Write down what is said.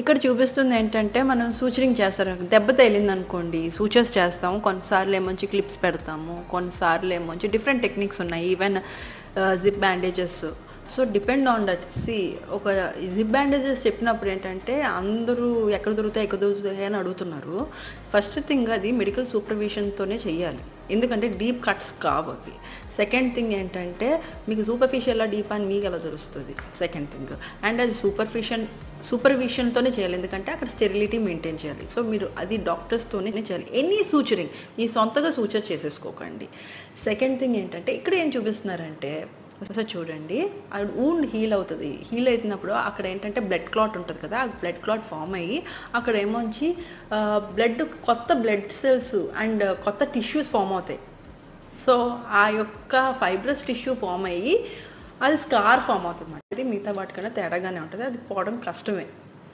ఇక్కడ చూపిస్తుంది ఏంటంటే మనం సూచరింగ్ చేస్తారు. దెబ్బ తగిలింది అనుకోండి సూచర్స్ చేస్తాము. కొన్నిసార్లు ఏమొచ్చి క్లిప్స్ పెడతాము. కొన్నిసార్లు ఏమొచ్చి డిఫరెంట్ టెక్నిక్స్ ఉన్నాయి. Even zip bandages so depend on that. See ఒక జిప్ బ్యాండేజెస్ చెప్పినప్పుడు ఏంటంటే అందరూ ఎక్కడ దొరుకుతాయి ఎక్కడ దొరుకుతాయి అని అడుగుతున్నారు. ఫస్ట్ థింగ్ అది మెడికల్ సూపర్విషన్తోనే చేయాలి ఎందుకంటే డీప్ కట్స్ కావు అవి. సెకండ్ థింగ్ ఏంటంటే మీకు సూపర్ఫిషియల్లా డీప్ అని మీకు ఎలా తెలుస్తుంది? సెకండ్ థింగ్ అండ్ అది సూపర్ఫిషన్ సూపర్విషన్తోనే చేయాలి. ఎందుకంటే అక్కడ స్టెరిలిటీ మెయింటైన్ చేయాలి. సో మీరు అది డాక్టర్స్తోనే చేయాలి. ఎనీ సూచరింగ్ మీ సొంతగా సూచర్ చేసేసుకోకండి. సెకండ్ థింగ్ ఏంటంటే ఇక్కడ ఏం చూపిస్తున్నారంటే ఒకసారి చూడండి. అది ఊండ్ హీల్ అవుతుంది. హీల్ అవుతున్నప్పుడు అక్కడ ఏంటంటే బ్లడ్ క్లాట్ ఉంటుంది కదా ఆ బ్లడ్ క్లాట్ ఫామ్ అయ్యి అక్కడ ఏమొచ్చి బ్లడ్ కొత్త బ్లడ్ సెల్స్ అండ్ కొత్త టిష్యూస్ ఫామ్ అవుతాయి. సో ఆ యొక్క ఫైబ్రస్ టిష్యూ ఫామ్ అయ్యి అది స్కార్ ఫామ్ అవుతుంది అది మిగతా వాటికన్నా తేడాగానే ఉంటుంది. అది పోవడం కష్టమే.